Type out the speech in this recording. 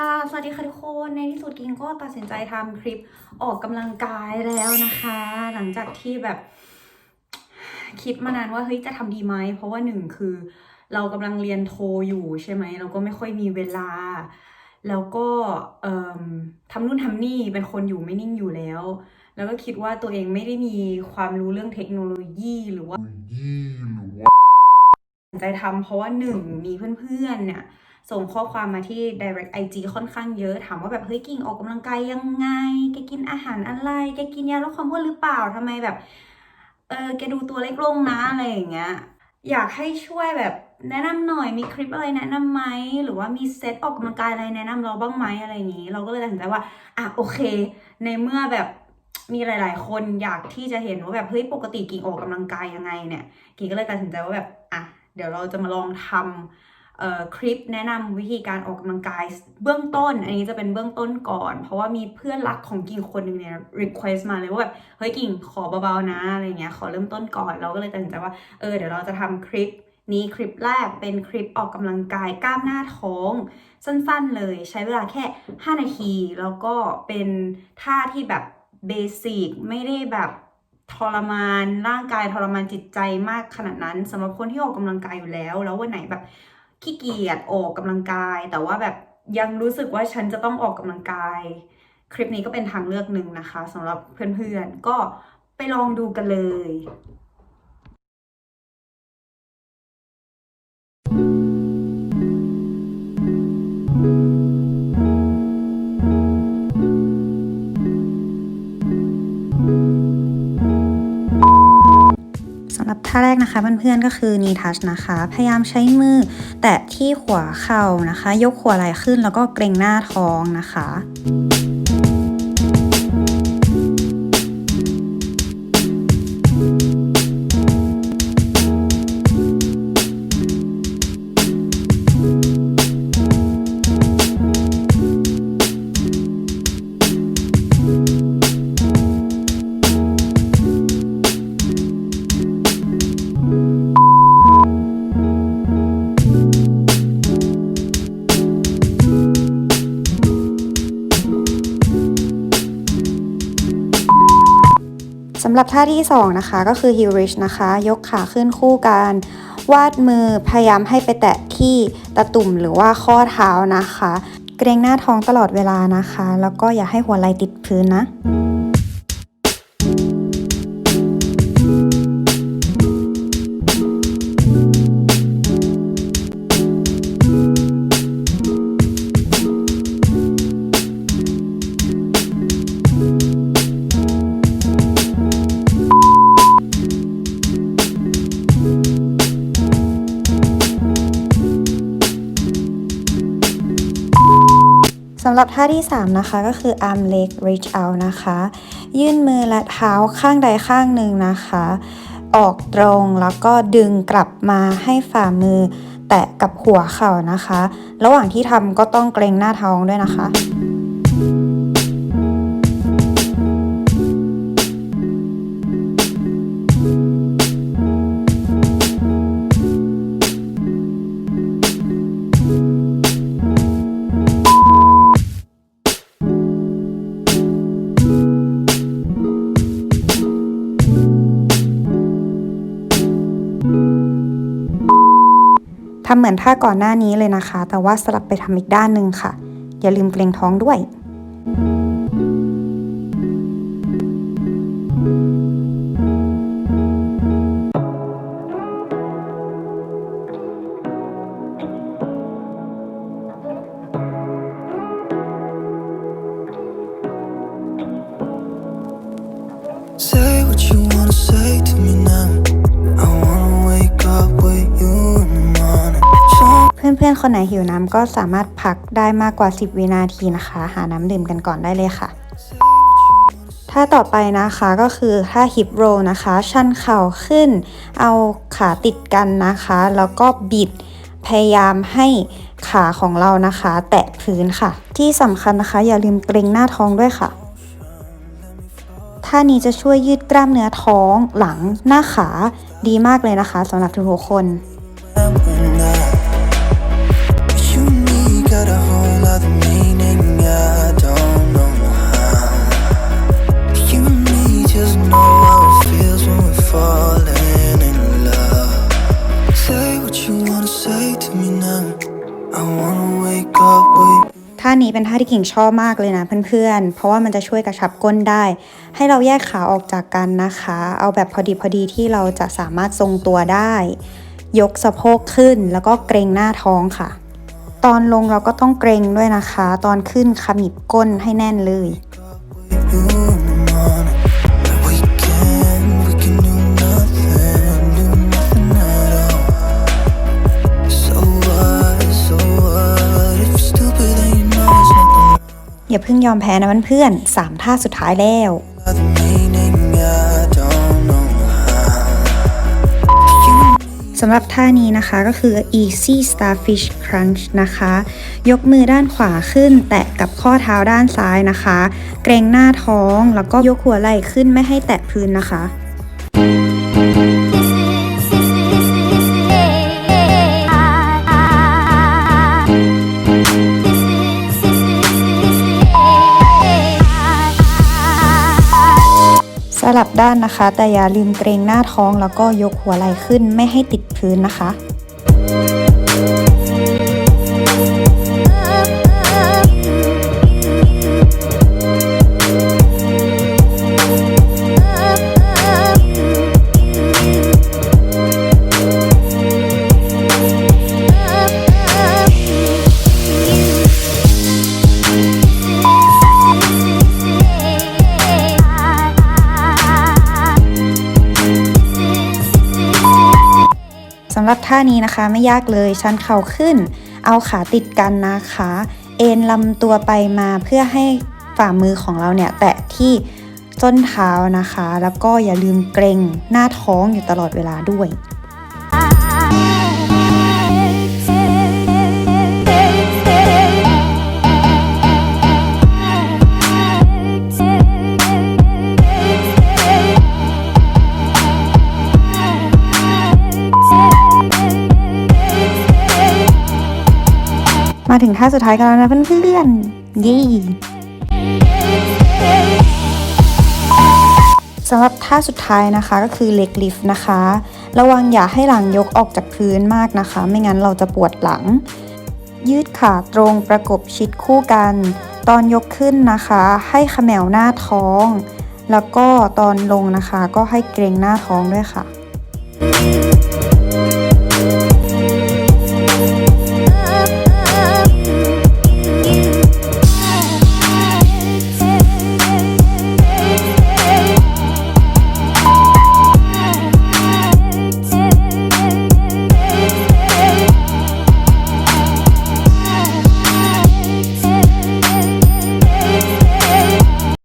ค่ะ สวัสดีค่ะทุกคน ในที่สุดกิงก็ตัดสินใจทำคลิปออกกำลังกายแล้วนะคะ หลังจากที่แบบ คิดมานานว่าเฮ้ยจะทำดีไหม เพราะว่าหนึ่งคือ เรากำลังเรียนโทอยู่ใช่ไหม เราก็ไม่ค่อยมีเวลา แล้วก็เอิ่มทำนู่นทำนี่เป็นคนอยู่ไม่นิ่งอยู่แล้ว แล้วก็คิดว่าตัวเองไม่ได้มีความรู้เรื่องเทคโนโลยีหรือว่าตัดสินใจทำเพราะว่าหนึ่งมีเพื่อนๆเนี่ย ส่งข้อความมาที่ direct IG ค่อนข้างเยอะ ถามว่าแบบ เฮ้ยกิ่งออกกำลังกายยังไง แกกินอาหารอะไรแกกินยาลดความอ้วนหรือเปล่าทำไมแบบ เออแกดูตัวเล็กลงนะอะไรอย่างเงี้ยอยากให้ช่วยแบบแนะนำหน่อยมีคลิปอะไรแนะนำไหมหรือว่ามีเซตออกกำลังกายอะไรแนะนำเราบ้างไหมอะไรอย่างงี้ เราก็เลยตัดสินใจว่าอะโอเค ในเมื่อแบบมีหลาย ๆ คนอยากที่จะเห็นว่าแบบเฮ้ยปกติกิ่งออกกำลังกายยังไงเนี่ย กิ่งก็เลยตัดสินใจว่าแบบอะเดี๋ยวเราจะมาลองทำเอ่อ คลิปแนะนำวิธีการออกกำลังกายเบื้องต้น อันนี้จะเป็นเบื้องต้นก่อน เพราะว่ามีเพื่อนรักของกิ่งคนหนึ่งเนี่ย request มาเลยว่าแบบเฮ้ยกิ่งขอเบาๆนะอะไรเงี้ยขอเริ่มต้นก่อนเราก็เลยตัดสินใจว่าเออเดี๋ยวเราจะทำคลิปนี้คลิปแรกเป็นคลิปออกกำลังกายกล้ามหน้าท้อง สั้นๆเลย ใช้เวลาแค่ 5 นาที แล้วก็เป็นท่าที่แบบเบสิกไม่ได้แบบทรมานร่างกายทรมานจิตใจมากขนาดนั้นสำหรับคนที่ออกกำลังกายอยู่แล้ว แล้ววันไหนแบบ ขี้เกียจออกกำลังกาย แต่ว่าแบบยังรู้สึกว่าฉันจะต้องออกกำลังกาย คลิปนี้ก็เป็นทางเลือกหนึ่งนะคะสำหรับเพื่อนๆก็ไปลองดูกันเลย ท่าแรกนะคะเพื่อนๆก็คือนีทัชนะคะ พยายามใช้มือ แตะที่หัวเข่านะคะ ยกหัวไหล่ขึ้นแล้วก็เกรงหน้าท้องนะคะ สำหรับท่าที่ 2 นะคะ ก็คือ heel reach นะคะ ยกขาขึ้นคู่กัน วาดมือพยายามให้ไปแตะที่ตะตุ่มหรือว่าข้อเท้านะคะ เกรงหน้าท้องตลอดเวลานะคะ แล้วก็อย่าให้หัวไหล่ติดพื้นนะ สำหรับท่าที่ 3 นะคะก็คือ arm leg reach out นะคะ ยื่นมือและเท้าข้างใดข้างหนึ่งนะคะ ออกตรงแล้วก็ดึงกลับมาให้ฝ่ามือ แตะกับหัวเข่านะคะ ระหว่างที่ทำก็ต้องเกรงหน้าท้องด้วยนะคะ ทำเหมือนท่าก่อนหน้านี้เลยนะคะ แต่ว่าสลับไปทำอีกด้านหนึ่งค่ะ อย่าลืมเกรงท้องด้วย พื่อนๆ คนไหนหิวน้ำก็สามารถพักได้มากกว่า 10 วินาทีนะคะ หาน้ำดื่มกันก่อนได้เลยค่ะท่าต่อไปนะคะก็คือท่า hip roll นะคะ ชันเข่าขึ้น เอาขาติดกันนะคะ แล้วก็บิดพยายามให้ขาของเรานะคะ แตะพื้นค่ะ ที่สำคัญนะคะ อย่าลืมเกรงหน้าท้องด้วยค่ะท่านี้จะช่วยยืดกล้ามเนื้อท้องหลังหน้าขาดีมากเลยนะคะสำหรับทุกคน ท่านี้เป็นท่าที่กิ่งชอบมากเลยนะเพื่อนๆ เพราะว่ามันจะช่วยกระชับก้นได้ ให้เราแยกขาออกจากกันนะคะ เอาแบบพอดีพอดีที่เราจะสามารถทรงตัวได้ ยกสะโพกขึ้นแล้วก็เกรงหน้าท้องค่ะ ตอนลงเราก็ต้องเกรงด้วยนะคะ ตอนขึ้นขมิบก้นให้แน่นเลย อย่าเพิ่งยอมแพ้นะเพื่อนๆสามท่าสุดท้ายแล้วสำหรับท่านี้นะคะก็คือ easy starfish crunch นะคะ ยกมือด้านขวาขึ้น แตะกับข้อเท้าด้านซ้ายนะคะ เกรงหน้าท้องแล้วก็ยกหัวไหล่ขึ้นไม่ให้แตะพื้นนะคะ ลับด้านนะคะ แต่อย่าลืมเกรงหน้าท้องแล้วก็ยกหัวไหล่ขึ้นไม่ให้ติดพื้นนะคะ ท่านี้นะคะไม่ยากเลยชันเข่าขึ้น เอาขาติดกันนะคะ เอ็นลำตัวไปมาเพื่อให้ฝ่ามือของเราเนี่ยแตะที่ส้นเท้านะคะ แล้วก็อย่าลืมเกรงหน้าท้องอยู่ตลอดเวลาด้วย ถึงท่าสุดท้ายกันแล้วนะเพื่อนๆยี่สำหรับท่าสุดท้ายนะคะก็คือ leg lift นะคะ ระวังอย่าให้หลังยกออกจากพื้นมากนะคะ ไม่งั้นเราจะปวดหลัง ยืดขาตรงประกบชิดคู่กัน ตอนยกขึ้นนะคะ ให้ขมวหน้าท้อง แล้วก็ตอนลงนะคะ ก็ให้เกรงหน้าท้องด้วยค่ะ Thank